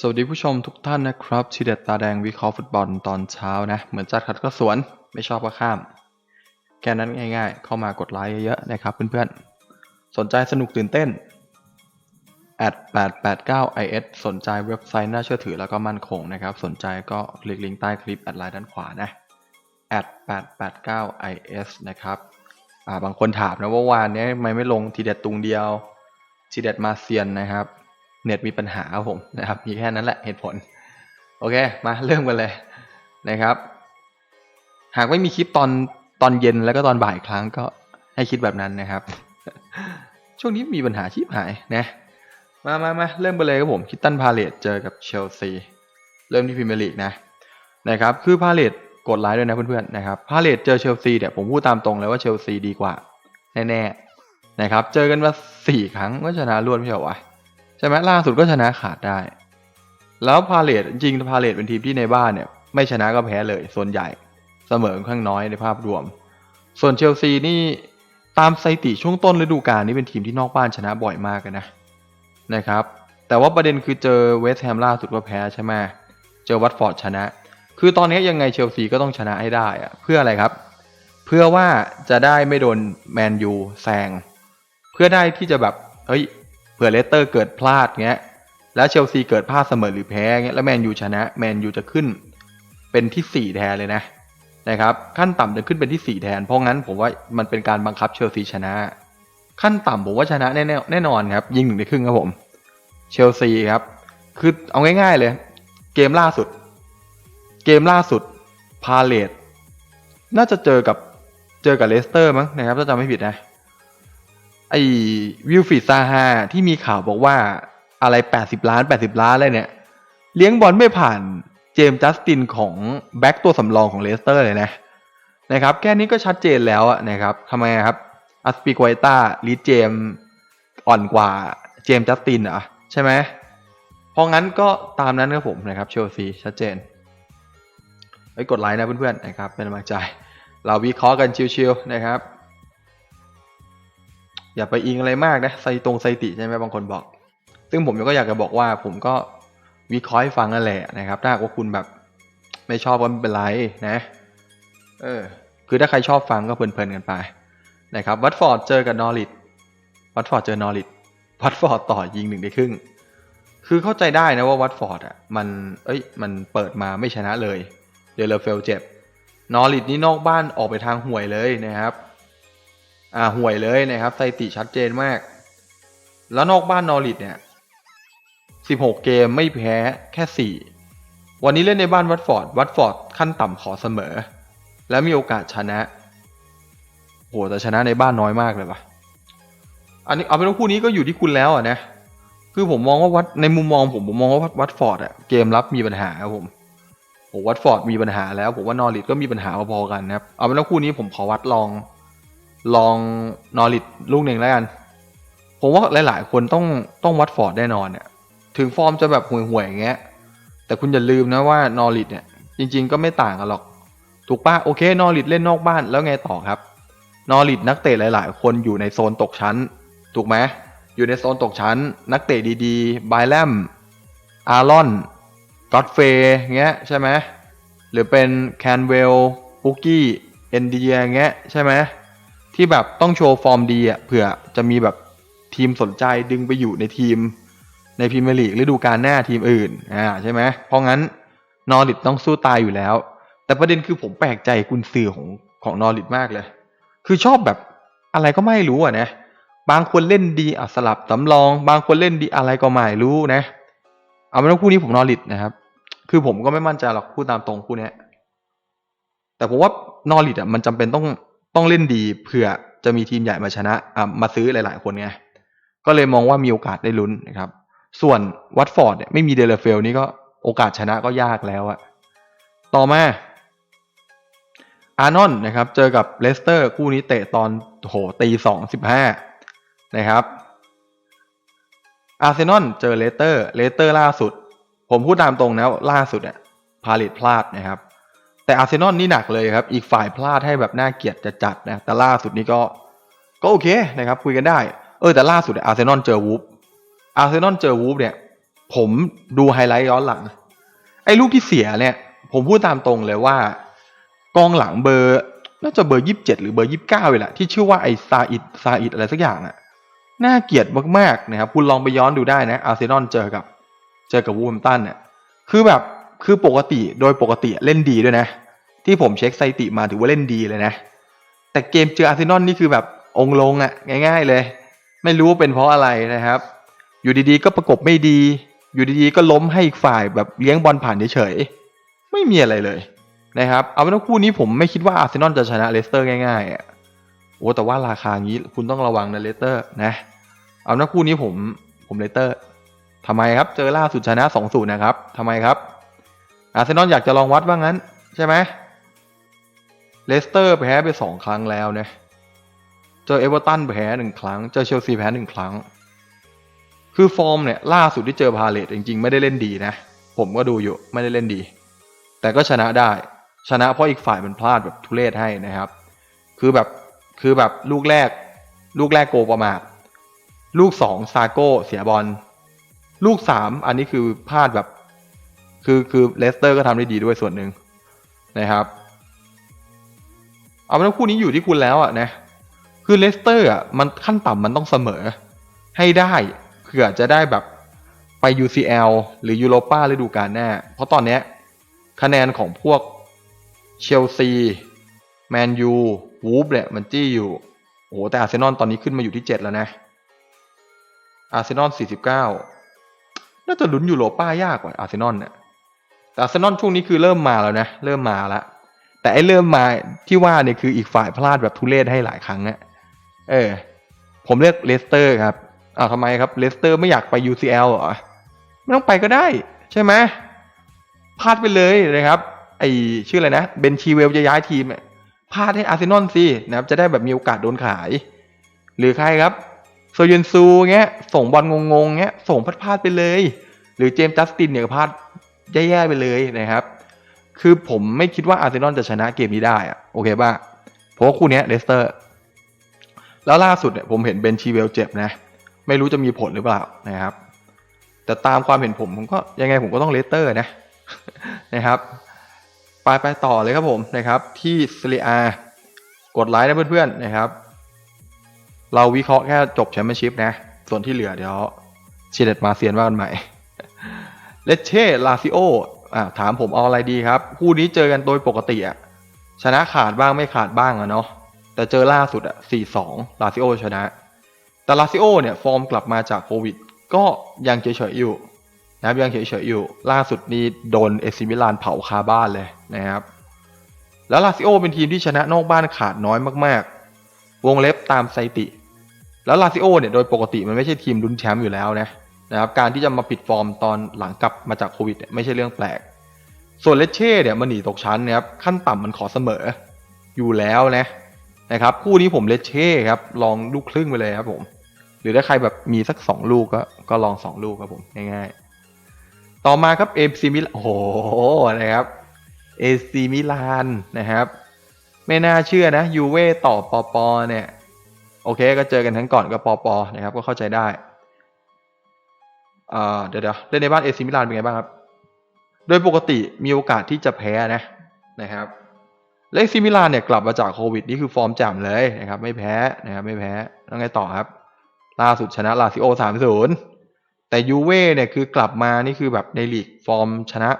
สวัสดีผู้ชมทุกท่านนะครับ ทีเด็ดตาแดงวิเคราะห์ฟุตบอลตอนเช้านะ เหมือนจัดขัดก็สวน ไม่ชอบก็ข้าม แค่นั้นง่ายๆ เข้ามากดไลค์เยอะๆนะครับเพื่อนๆ สนใจสนุกตื่นเต้น at 889 is สนใจเว็บไซต์น่าเชื่อถือแล้วก็มั่นคงนะครับ สนใจก็คลิกลิงก์ใต้คลิปแอดไลน์ด้านขวานะ at 889 is นะครับบางคนถามนะว่าวานนี้ทำไมไม่ลงทีเด็ดตุงเดียว ทีเด็ดมาเซียนนะครับ เน็ตมีปัญหาครับผมนะครับ มีแค่นั้นแหละเหตุผล โอเค มาเริ่มกันเลยนะครับ หากไม่มีคลิปตอนตอนเย็นแล้วก็ตอนบ่ายครั้งก็ให้คิดแบบนั้นนะครับ ช่วงนี้มีปัญหาชิบหายนะ มามามาเริ่มกันเลยครับผมคิตตันพาเลตเจอกับเชลซี เริ่มที่พรีเมียร์ลีกนะนะครับ คือพาเลตกดไลค์ด้วยนะเพื่อนๆนะครับพาเลตเจอเชลซีเนี่ยผมพูดตามตรงเลยว่าเชลซีดีกว่า แน่ๆนะครับ เจอกันมาสี่ครั้งก็ชนะรวดไม่ใช่เหรอวะ ใช่ไหมล่าสุดก็ชนะขาดได้ แล้วพาเลตจริงพาเลตเป็นทีมที่ในบ้านเนี่ย ไม่ชนะก็แพ้เลย ส่วนใหญ่เสมอค่อนข้างน้อยในภาพรวม ส่วนเชลซีนี่ตามสถิติช่วงต้นฤดูกาลนี่เป็นทีมที่นอกบ้านชนะบ่อยมากนะนะครับ แต่ว่าประเด็นคือเจอเวสต์แฮมล่าสุดก็แพ้ใช่ไหมเจอวัตฟอร์ดชนะ คือตอนนี้ยังไงเชลซีก็ต้องชนะให้ได้อะเพื่ออะไรครับ เพื่อว่าจะได้ไม่โดนแมนยูแซงเพื่อได้ที่จะแบบเฮ้ย เผื่อเลสเตอร์เกิดพลาดเงี้ย แล้วเชลซีเกิดพลาดเสมอหรือแพ้เงี้ยแล้วแมนยูชนะแมนยูจะขึ้นเป็นที่ 4 แทนเลยนะนะครับ ขั้นต่ำจะขึ้นเป็นที่ 4 แทน เพราะงั้นผมว่ามันเป็นการบังคับเชลซีชนะ ขั้นต่ำผมว่าชนะแน่ๆแน่นอนครับ ยิงหนึ่งในครึ่งครับผม เชลซีครับ คือเอาง่ายๆเลย เกมล่าสุด เกมล่าสุดพาเลตน่าจะเจอกับเจอกับเลสเตอร์มั้งนะครับถ้าจำไม่ผิดนะ ไอ้วิลฟรีดซาฮาที่มีข่าวบอกว่าอะไร 80 ล้าน 80 ล้านอะไรเนี่ย เลี้ยงบอลไม่ผ่านเจมส์จัสตินของแบ็กตัวสำรองของเลสเตอร์เลยนะนะครับแค่นี้ก็ชัดเจนแล้วอะนะครับทำไมครับอัสปิกไวต้าลีเจมอ่อนกว่าเจมส์จัสตินเหรอใช่ไหมเพราะงั้นก็ตามนั้นครับผมนะครับเชลซีชัดเจนไปกดไลค์นะเพื่อนๆนะครับเป็นกำลังใจ เราวิเคราะห์กันชิวๆนะครับ อย่าไปอิงอะไรมากนะไซตรงไซติใช่ไหมบางคนบอก ซึ่งผมก็อยากจะบอกว่า ผมก็วิเคราะห์ฟังนั่นแหละนะครับ ถ้าว่าคุณแบบไม่ชอบก็ไม่เป็นไรนะ เออ คือถ้าใครชอบฟังก็เพลินๆกันไปนะครับ วัตฟอร์ดเจอกับนอริทวัตฟอร์ดเจอนอริทวัตฟอร์ดต่อยิงหนึ่งในครึ่ง คือเข้าใจได้นะว่าวัตฟอร์ดอะมัน เอ้ย มันเปิดมาไม่ชนะเลย เดลเฟลเจ็บ นอริทนี่นอกบ้านออกไปทางห่วยเลยนะครับ อ่าห่วยเลยนะครับสถิติชัดเจนมาก แล้วนอกบ้านนอริทเนี่ย 16 เกมไม่แพ้แค่ 4 วันนี้เล่นในบ้านวัตฟอร์ด วัตฟอร์ดขั้นต่ำขอเสมอ แล้วมีโอกาสชนะโหแต่ชนะในบ้านน้อยมากเลยปะอันนี้เอาเป็นว่าคู่นี้ก็อยู่ที่คุณแล้วอะนะ คือผมมองว่าวัดในมุมมองผมผมมองว่าวัตฟอร์ดอะเกมรับมีปัญหาครับผมโอ้วัตฟอร์ดมีปัญหาแล้ว ผมว่านอริทก็มีปัญหาพอๆกันนะครับเอาเป็นว่าคู่นี้ผมขอวัดลอง ลองนอริทลูกหนึ่งแล้วกัน ผมว่าหลาย ๆ คนต้องต้องวัดฟอร์ดแน่นอนเนี่ย ถึงฟอร์มจะแบบห่วยๆอย่างเงี้ย แต่คุณอย่าลืมนะว่านอริทเนี่ย จริง ๆ ก็ไม่ต่างกันหรอก ถูกปะโอเคนอริทเล่นนอกบ้านแล้วไงต่อครับ นอริทนักเตะหลาย ๆ คนอยู่ในโซนตกชั้น ถูกไหมอยู่ในโซนตกชั้น นักเตะดีๆไบแลมอารอนก็อดเฟย์เงี้ยใช่ไหมหรือเป็นแคนเวลปุกกี้เอนเดียเงี้ยใช่ไหม ที่แบบต้องโชว์ฟอร์มดีอะเผื่อจะมีแบบทีมสนใจดึงไปอยู่ในทีมในพรีเมียร์ลีกฤดูกาลหน้าทีมอื่นอ่าใช่ไหมเพราะงั้นนอริทต้องสู้ตายอยู่แล้ว แต่ประเด็นคือผมแปลกใจกุนซือของของนอริทมากเลย คือชอบแบบอะไรก็ไม่รู้อะนะบางคนเล่นดีอะสลับสำรอง บางคนเล่นดีอะไรก็ไม่รู้นะ เอาเป็นว่าคู่นี้ผมนอริทนะครับ คือผมก็ไม่มั่นใจหรอกพูดตามตรงคู่เนี้ยแต่ผมว่านอริทอะมันจำเป็นต้อง ต้องเล่นดีเผื่อจะมีทีมใหญ่มาชนะอะมาซื้อหลาย ๆ คนไงก็เลยมองว่ามีโอกาสได้ลุ้นนะครับ ส่วนวัตฟอร์ดเนี่ยไม่มีเดลเฟลนี่ก็โอกาสชนะก็ยากแล้วอะต่อมาอาร์นอนนะครับ เจอกับเลสเตอร์คู่นี้เตะตอนโหตีสองสิบห้านะครับอาร์เซนอลเจอเลสเตอร์เลสเตอร์ล่าสุด ผมพูดตามตรงนะล่าสุดเนี่ยพาเลตพลาดนะครับ แต่อาร์เซนอลนี่หนักเลยครับ อีกฝ่ายพลาดให้แบบน่าเกียดจะจัดนะ แต่ล่าสุดนี้ก็ก็โอเคนะครับคุยกันได้ เออแต่ล่าสุดอาร์เซนอลเจอวูฟอาร์เซนอลเจอวูฟเนี่ย ผมดูไฮไลท์ย้อนหลัง ไอ้ลูกที่เสียเนี่ย ผมพูดตามตรงเลยว่า กองหลังเบอร์น่าจะเบอร์ยี่สิบเจ็ดหรือเบอร์ยี่สิบเก้าเลยแหละที่ชื่อว่าไอ้ซาอิดซาอิดอะไรสักอย่างอะน่าเกียดมากๆนะครับคุณลองไปย้อนดูได้นะอาร์เซนอลเจอกับ เจอกับวูแฮมตันเนี่ยคือแบบ คือปกติโดยปกติเล่นดีด้วยนะ ที่ผมเช็คสถิติมาถือว่าเล่นดีเลยนะ แต่เกมเจออาร์เซนอลนี่คือแบบองลงอะง่าย ๆเลย ไม่รู้ว่าเป็นเพราะอะไรนะครับ อยู่ดีๆ ก็ประกบไม่ดี อยู่ดีๆ ก็ล้มให้อีกฝ่ายแบบเลี้ยงบอลผ่านเฉยๆไม่มีอะไรเลยนะครับ เอาเป็นว่าคู่นี้ผมไม่คิดว่าอาร์เซนอลจะชนะเลสเตอร์ง่ายๆอะโอ้แต่ว่าราคางี้คุณต้องระวังนะเลสเตอร์นะ เอาเป็นว่าคู่นี้ผมผมเลสเตอร์ทำไมครับ เจอล่าสุดชนะ2 0นะครับทำไมครับ อาร์เซนอลอยากจะลองวัดว่างั้น ใช่ไหมเลสเตอร์แพ้ไปสองครั้งแล้วเนะเจอเอเวอร์ตันแพ้หนึ่งครั้ง เจอเชลซีแพ้หนึ่งครั้ง คือฟอร์มเนี่ยล่าสุดที่เจอพาเลตจริงๆ ไม่ได้เล่นดีนะ ผมก็ดูอยู่ไม่ได้เล่นดี แต่ก็ชนะได้ ชนะเพราะอีกฝ่ายมันพลาดแบบทุเรศให้นะครับ คือแบบคือแบบลูกแรก ลูกแรกโกประมาทลูกสองซาโก้เสียบอล ลูกสามอันนี้คือพลาดแบบ คือคือเลสเตอร์ก็ทำได้ดีด้วยส่วนหนึ่งนะครับ เอาเป็นว่าคู่นี้อยู่ที่คุณแล้วอะนะคือเลสเตอร์อะมันขั้นต่ำมันต้องเสมอ ให้ได้เผื่อจะได้แบบไป UCL หรือยูโรปาฤดูกาลหน้า เพราะตอนเนี้ยคะแนนของพวกเชลซีแมนยูวูฟเนี่ยมันจี้อยู่โอ้โหแต่อาร์เซนอลตอนนี้ขึ้นมาอยู่ที่ 7 แล้วนะ อาร์เซนอล 49 น่าจะลุ้นยูโรป้ายากกว่าอาร์เซนอลเนี่ย แต่อาร์เซนอลช่วงนี้คือเริ่มมาแล้วนะเริ่มมาแล้วแต่ไอ้เริ่มมาที่ว่าเนี่ยคืออีกฝ่ายพลาดแบบทุเรศให้หลายครั้งอะเออ ผมเลือกเลสเตอร์ครับอ้าวทำไมครับเลสเตอร์ไม่อยากไป UCL เหรอไม่ต้องไปก็ได้ ใช่ไหมพลาดไปเลยนะครับไอชื่ออะไรนะเบนชีเวลจะย้ายทีมพลาดให้อาร์เซนอลสินะครับ จะได้แบบมีโอกาสโดนขาย หรือใครครับโซยนซูเงี้ย ส่งบอลงงๆเงี้ย ส่งพลาดๆไปเลย หรือเจมส์จัสตินเนี่ยพลาด แย่ๆไปเลยนะครับ คือผมไม่คิดว่าอาร์เซนอลจะชนะเกมนี้ได้อะโอเคป่ะเพราะว่าคู่นี้เลสเตอร์ แล้วล่าสุดเนี่ยผมเห็นเบนชีเวลเจ็บนะ ไม่รู้จะมีผลหรือเปล่านะครับ แต่ตามความเห็นผมผมก็ยังไงผมก็ต้องเลสเตอร์นะนะครับไปไปต่อเลยครับผมนะครับที่ซ r ีอากดไลค์นะเพื่อนๆนะครับ เราวิเคราะห์แค่จบแชมเปี้ยนชิพนะ ส่วนที่เหลือเดี๋ยวเชีเด็ดมาเซียนว่ากันใหม่ เลเช่ลาซิโออ่าถามผมเอาอะไรดีครับ คู่นี้เจอกันโดยปกติอะชนะขาดบ้างไม่ขาดบ้างอะเนาะแต่เจอล่าสุดอะ4-2ลาซิโอชนะ แต่ลาซิโอเนี่ยฟอร์มกลับมาจากโควิด ก็ยังเฉยๆอยู่นะครับยังเฉยๆอยู่ ล่าสุดนี้โดนเอซิมิลานเผาคาบ้านเลยนะครับ แล้วลาซิโอเป็นทีมที่ชนะนอกบ้านขาดน้อยมากๆ วงเล็บตามสถิติ แล้วลาซิโอเนี่ยโดยปกติมันไม่ใช่ทีมลุ้นแชมป์อยู่แล้วนะ นะครับการที่จะมาปิดฟอร์มตอนหลังกลับมาจากโควิดเนี่ยไม่ใช่เรื่องแปลก ส่วนเลเช่เนี่ยมันหนีตกชั้นนะครับขั้นต่ำมันขอเสมออยู่แล้วนะนะครับคู่นี้ผมเลเช่ครับลองลูกครึ่งไปเลยครับผม หรือถ้าใครแบบมีสักสองลูกก็ก็ลองสองลูกครับผมง่ายๆต่อมาครับเอซีมิลโอ้โหนะครับเอซีมิลานนะครับ ไม่น่าเชื่อนะยูเว่ต่อปอปอเนี่ยโอเคก็เจอกันทั้งก่อนก็ปอปอนะครับก็เข้าใจได้ อ่าเดี๋ยวเดี๋ยวเล่นในบ้านเอซิมิลานเป็นไงบ้างครับ โดยปกติมีโอกาสที่จะแพ้นะนะครับและเอซิมิลานเนี่ยกลับมาจากโควิดนี่คือฟอร์มแจ่มเลยนะครับไม่แพ้นะครับไม่แพ้แล้วไงต่อครับ ล่าสุดชนะลาซิโอสามศูนย์แต่ยูเว่เนี่ยคือกลับมานี่คือแบบในลีกฟอร์มชนะ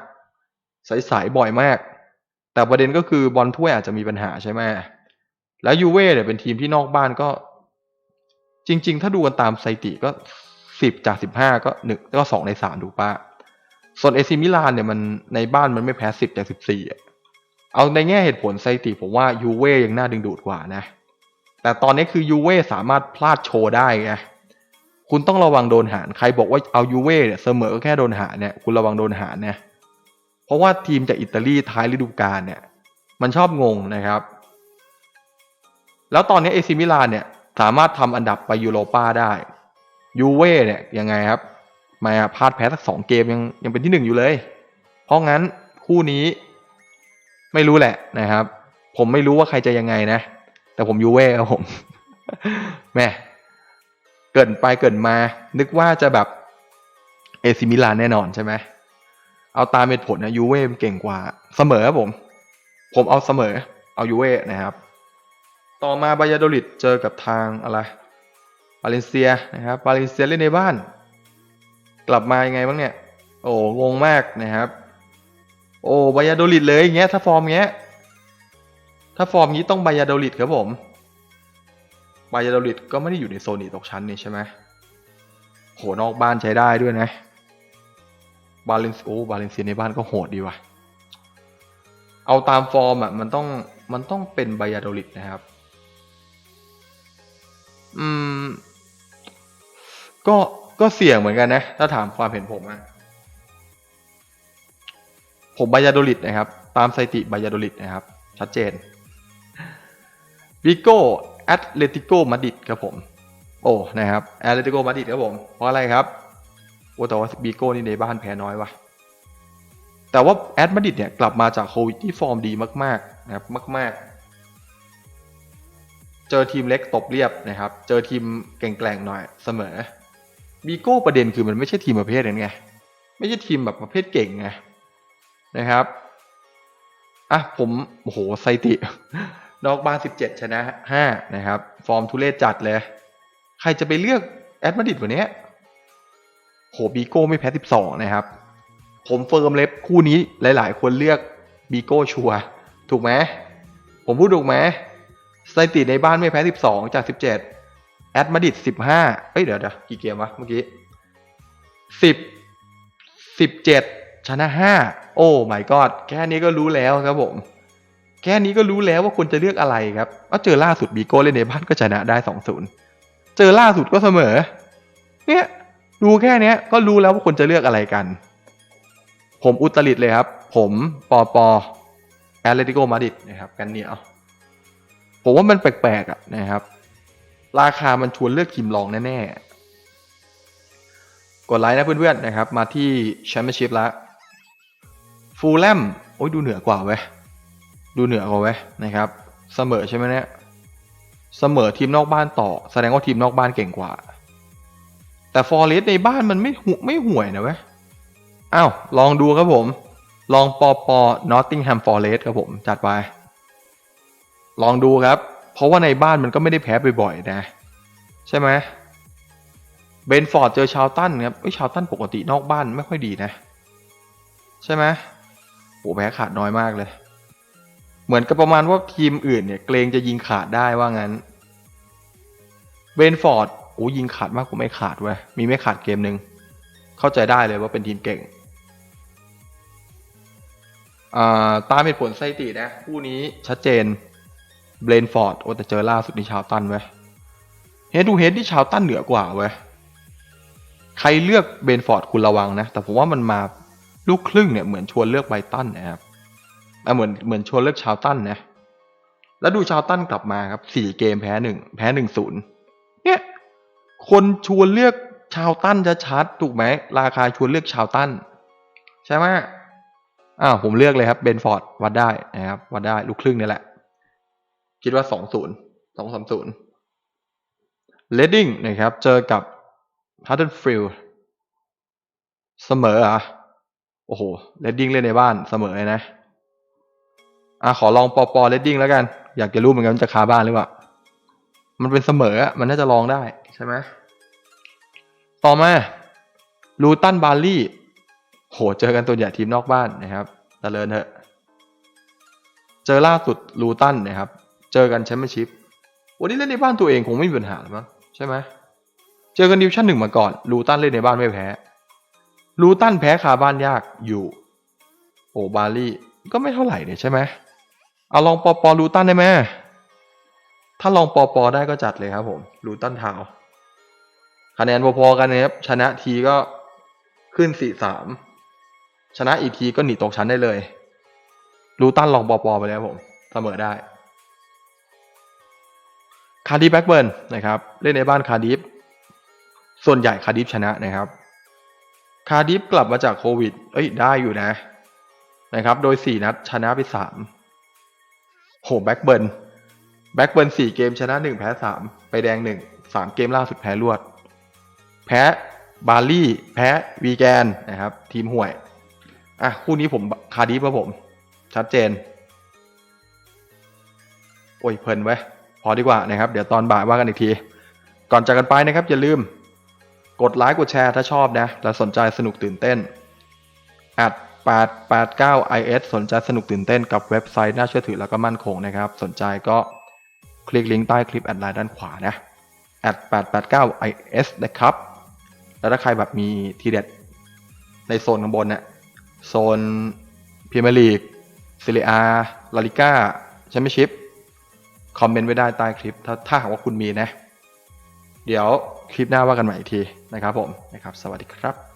ใสๆบ่อยมาก แต่ประเด็นก็คือบอลถ้วยอาจจะมีปัญหาใช่ไหมแล้วยูเว่เนี่ยเป็นทีมที่นอกบ้านก็ จริง ๆ ถ้าดูกันตามสถิติก็ สิบจากสิบห้าก็หนึ่งก็สองในสามดูป้าส่วนเอซิมิลานเนี่ยมันในบ้านมันไม่แพ้สิบจากสิบสี่เอาในแง่เหตุผลสถิติผมว่ายูเว่ยังน่าดึงดูดกว่านะ แต่ตอนนี้คือยูเว่สามารถพลาดโชว์ได้ไงคุณต้องระวังโดนหารใครบอกว่าเอายูเว่เนี่ยเสมอก็แค่โดนหารเนี่ยคุณระวังโดนหารเนี่ยเพราะว่าทีมจากอิตาลีท้ายฤดูกาลเนี่ย มันชอบงงนะครับ แล้วตอนนี้เอซิมิลานเนี่ยสามารถทำอันดับไปยูโรป้าได้ ยูเว่เนี่ยยังไงครับ มาพลาดแพ้สักสองเกมยังยังเป็นที่หนึ่งอยู่เลย เพราะงั้นคู่นี้ไม่รู้แหละนะครับ ผมไม่รู้ว่าใครจะยังไงนะ แต่ผมยูเว่ครับผมแม่เกินไปเกินมา นึกว่าจะแบบเอซิมิลานแน่นอนใช่ไหมเอาตามเหตุผลนะยูเว่เก่งกว่า เสมอครับผม ผมเอาเสมอ เอายูเว่นะครับ ต่อมาบายาโดลิดเจอกับทางอะไราเลนเซียนะครับ บาเลนเซียเล่นในบ้าน กลับมายังไงบ้างเนี่ย โอ้งงมากนะครับ โอ้บายาโดลิดเลยอย่างเงี้ย ถ้าฟอร์มเงี้ย ถ้าฟอร์มนี้ต้องบายาโดลิดครับผมบายาโดลิดก็ไม่ได้อยู่ในโซนหนีตกชั้นนี่ใช่ไหมโหนอกบ้านใช้ได้ด้วยนะ บาเลนโอ้บาเลนเซียในบ้านก็โหดดีว่ะ เอาตามฟอร์มอะมันต้องมันต้องเป็นบายาโดลิดนะครับ อืม ก็ก็เสี่ยงเหมือนกันนะ ถ้าถามความเห็นผมอะผมบายาโดลิดนะครับ ตามสถิติบายาโดลิดนะครับ ชัดเจนวิโก้แอตเลติโกมาดิดครับผม โอ้นะครับแอตเลติโกมาดิดครับผม เพราะอะไรครับโอ้แต่ว่าบีโก้นี่ในบ้านแพ้น้อยว่ะแต่ว่าแอดมาดิดเนี่ยกลับมาจากโควิดที่ฟอร์มดีมากๆนะครับมากๆ เจอทีมเล็กตบเรียบนะครับ เจอทีมแกร่งๆหน่อยเสมอ บีโก้ประเด็นคือมันไม่ใช่ทีมประเภทนั้นไง ไม่ใช่ทีมแบบประเภทเก่งไงนะครับอะผมโอ้โหไซตินอกบ้าน17 ชนะ 5 นะครับ ฟอร์มทุเรศจัดเลย ใครจะไปเลือกแอดมาดิดวันนี้โหบีโก้ไม่แพ้ 12 นะครับ ผมเฟิร์มเล็บคู่นี้หลายๆ คนเลือกบีโก้ชัวร์ถูกไหมผมพูดถูกไหมสถิติในบ้านไม่แพ้ 12 จาก 17 แอดมาดริด15เอ้ยเดี๋ยวเดี๋ยวกี่เกมวะเมื่อกี้10 17ชนะ5โอ้ my god แค่นี้ก็รู้แล้วครับผม แค่นี้ก็รู้แล้วว่าควรจะเลือกอะไรครับก็เจอล่าสุดบีโก้เล่นในบ้านก็ชนะได้2-0เจอล่าสุดก็เสมอ เนี่ยดูแค่เนี้ยก็รู้แล้วว่าควรจะเลือกอะไรกัน ผมอุตริดเลยครับ ผมปอปอแอตเลติโกมาดิดนะครับ กันเหนียวผมว่ามันแปลกๆอะนะครับ ราคามันชวนเลือกทีมรองแน่ๆ กดไลค์นะเพื่อนๆนะครับ มาที่แชมเปี้ยนชิพแล้วฟูลแลมโอ้ยดูเหนือกว่าเว้ยดูเหนือกว่าเว้ยนะครับ เสมอใช่ไหมเนี่ยเสมอทีมนอกบ้านต่อ แสดงว่าทีมนอกบ้านเก่งกว่า แต่ฟอร์เรสในบ้านมันไม่หุไม่ห่วยนะเว้ยอ้าวลองดูครับผม ลองปอปอนอตติงแฮมฟอร์เรสครับผมจัดไป ลองดูครับ เพราะว่าในบ้านมันก็ไม่ได้แพ้บ่อยๆนะ ใช่ไหมเบนฟอร์ดเจอชาวตันครับไอ้ชาวตันปกตินอกบ้านไม่ค่อยดีนะ ใช่ไหมโหแพ้ขาดน้อยมากเลย เหมือนกับประมาณว่าทีมอื่นเนี่ยเกรงจะยิงขาดได้ว่างั้น เบนฟอร์ดโอ้ยิงขาดมากกว่าไม่ขาดเว้ยมีไม่ขาดเกมหนึ่งเข้าใจได้เลยว่าเป็นทีมเก่งอ่าตามเหตุผลสถิตินะคู่นี้ชัดเจน เบรนฟอร์ดโอ้แต่เจอล่าสุดในชาวตันเว้ยเฮดดูเฮดที่ชาวตันเหนือกว่าเว้ยใครเลือกเบรนฟอร์ดคุณระวังนะ แต่ผมว่ามันมาลูกครึ่งเนี่ยเหมือนชวนเลือกไบตันนะครับเหมือนเหมือนชวนเลือกชาวตันนะ แล้วดูชาวตันกลับมาครับสี่เกมแพ้หนึ่งแพ้หนึ่งศูนย์เนี่ยคนชวนเลือกชาวตันจะชัดถูกไหมราคาชวนเลือกชาวตันใช่ไหมอ้าวผมเลือกเลยครับเบนฟอร์ดวัดได้นะครับวัดได้ลูกครึ่งนี่แหละ คิดว่าสองศูนย์สองสามศูนย์เลดดิ้งนะครับ เจอกับฮัตเทนฟิลเสมออะโอ้โหเลดดิ้งเล่นในบ้านเสมอเลยนะ อะขอลองปอปอเลดดิ้งแล้วกัน อยากจะรู้เหมือนกันจะคาบ้านหรือเปล่า มันเป็นเสมออะมันน่าจะลองได้ใช่ไหมต่อมาลูตันบาร์ลี่โหเจอกันตัวใหญ่ทีมนอกบ้านนะครับเจริญเถอะ เจอล่าสุดลูตันนะครับ เจอกันแชมเปี้ยนชิพวันนี้เล่นในบ้านตัวเองคงไม่มีปัญหาหรอกมั้งใช่ไหมเจอกันดิวชั่นหนึ่งมาก่อนลูตันเล่นในบ้านไม่แพ้ลูตันแพ้คาบ้านยากอยู่ โอ้บาลี่ก็ไม่เท่าไหร่เนี่ยใช่ไหมเอาลองปอปอลูตันได้ไหมถ้าลองปอปอได้ก็จัดเลยครับผมลูตันทาวคะแนนพอๆกันนะครับชนะทีก็ขึ้นสี่สามชนะอีกทีก็หนีตกชั้นได้เลยลูตันลองปอปอไปแล้วผมเสมอได้ คาร์ดิฟแบ็กเบิร์นนะครับเล่นในบ้านคาร์ดิฟส่วนใหญ่คาร์ดิฟชนะนะครับคาร์ดิฟกลับมาจากโควิด เอ้ยได้อยู่นะนะครับ โดยสี่นัดชนะไปสามโหแบ็กเบิร์นแบ็กเบิร์นสี่เกมชนะหนึ่งแพ้สามไปแดงหนึ่งสามเกมล่าสุดแพ้รวด แพ้บาลี่ แพ้วีแกนนะครับ ทีมห่วย อะ คู่นี้ผมคาร์ดิฟครับผม ชัดเจน โอ้ยเพลินไว้ อดีกว่านะครับ เดี๋ยวตอนบ่ายว่ากันอีกที ก่อนจากกันไปนะครับ อย่าลืมกดไลค์กดแชร์ถ้าชอบนะและสนใจสนุกตื่นเต้น at 889 is สนใจสนุกตื่นเต้นกับเว็บไซต์น่าเชื่อถือแล้วก็มั่นคงนะครับ สนใจก็คลิกลิงก์ใต้คลิปแอดไลน์ด้านขวานะ at 889 is นะครับ แล้วถ้าใครแบบมีทีเด็ดในโซนข้างบนเนี่ยโซนพรีเมียร์ลีกซีเรียลาลิก้าแชมเปี้ยนชิพ คอมเมนต์ไว้ได้ใต้คลิป ถ้าถ้าหากว่าคุณมีนะ เดี๋ยวคลิปหน้าว่ากันใหม่อีกทีนะครับผมนะครับ สวัสดีครับ